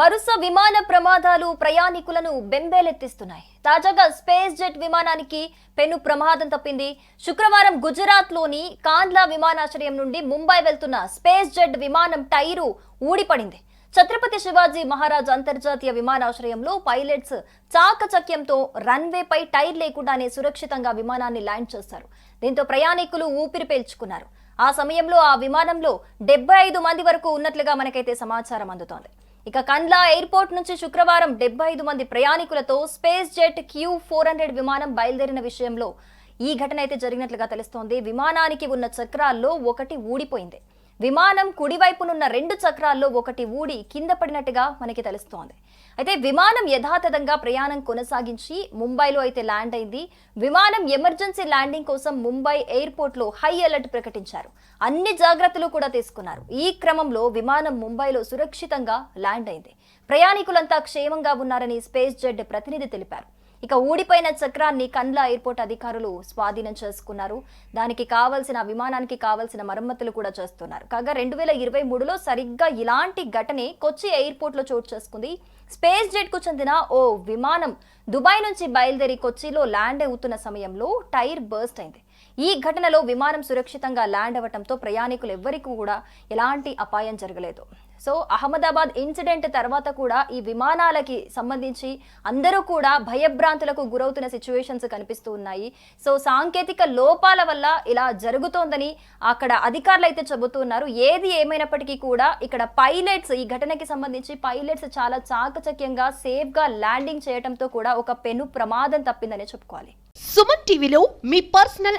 వరుస విమాన ప్రమాదాలు ప్రయాణికులను బెంబేలెత్తిస్తున్నాయి. తాజాగా స్పేస్ జెట్ విమానానికి పెను ప్రమాదం తప్పింది. శుక్రవారం గుజరాత్లోని కాండ్లా విమానాశ్రయం నుండి ముంబై వెళ్తున్న స్పేస్ జెట్ విమానం టైరు ఊడిపడింది. ఛత్రపతి శివాజీ మహారాజ్ అంతర్జాతీయ విమానాశ్రయంలో పైలట్స్ చాకచక్యంతో రన్వేపై టైర్ లేకుండానే సురక్షితంగా విమానాన్ని ల్యాండ్ చేశారు. దీంతో ప్రయాణికులు ఊపిరి పీల్చుకున్నారు. ఆ సమయంలో ఆ విమానంలో డెబ్బై ఐదు మంది వరకు ఉన్నట్లుగా మనకైతే సమాచారం అందుతోంది. ఇక కండ్లా ఎయిర్పోర్ట్ నుంచి శుక్రవారం డెబ్బై ఐదు మంది ప్రయాణికులతో SpiceJet Q four hundred విమానం బయలుదేరిన విషయంలో ఈ ఘటన అయితే జరిగినట్లుగా తెలుస్తోంది. విమానానికి ఉన్న చక్రాల్లో ఒకటి ఊడిపోయింది. విమానం కుడివైపునున్న రెండు చక్రాల్లో ఒకటి ఊడి కింద పడినట్టుగా మనకి తెలుస్తోంది. అయితే విమానం యథాతథంగా ప్రయాణం కొనసాగించి ముంబైలో అయితే ల్యాండ్ అయింది. విమానం ఎమర్జెన్సీ ల్యాండింగ్ కోసం ముంబై ఎయిర్పోర్ట్లో హై అలర్ట్ ప్రకటించారు. అన్ని జాగ్రత్తలు కూడా తీసుకున్నారు. ఈ క్రమంలో విమానం ముంబైలో సురక్షితంగా ల్యాండ్ అయింది. ప్రయాణికులంతా క్షేమంగా ఉన్నారని స్పేస్ జెడ్ ప్రతినిధి తెలిపారు. ఇక ఊడిపోయిన చక్రాన్ని కండ్లా ఎయిర్పోర్ట్ అధికారులు స్వాధీనం చేసుకున్నారు. దానికి కావలసిన విమానానికి కావలసిన మరమ్మతులు కూడా చేస్తున్నారు. కాగా రెండు వేల ఇరవై మూడులో సరిగ్గా ఇలాంటి ఘటనే కొచ్చి ఎయిర్పోర్ట్లో చోటు చేసుకుంది. స్పేస్ జెట్కు చెందిన ఓ విమానం దుబాయ్ నుంచి బయలుదేరి కొచ్చిలో ల్యాండ్ అవుతున్న సమయంలో టైర్ బర్స్ట్ అయింది. ఈ ఘటనలో విమానం సురక్షితంగా ల్యాండ్ అవ్వటంతో ప్రయాణికులు ఎవ్వరికీ కూడా ఎలాంటి అపాయం జరగలేదు. సో అహ్మదాబాద్ ఇన్సిడెంట్ తర్వాత కూడా ఈ విమానాలకి సంబంధించి అందరూ కూడా భయభ్రాంతులకు గురవుతున్న సిచ్యువేషన్స్ కనిపిస్తూ ఉన్నాయి. సో సాంకేతిక లోపాల వల్ల ఇలా జరుగుతోందని అక్కడ అధికారులు అయితే చెబుతున్నారు. ఏది ఏమైనప్పటికీ కూడా ఇక్కడ పైలట్స్ ఈ ఘటనకి సంబంధించి పైలట్స్ చాలా చాకచక్యంగా సేఫ్గా ల్యాండింగ్ చేయడంతో కూడా ఒక పెను ప్రమాదం తప్పిందనే చెప్పుకోవాలి. సుమన్ టీవీలో మీ పర్సనల్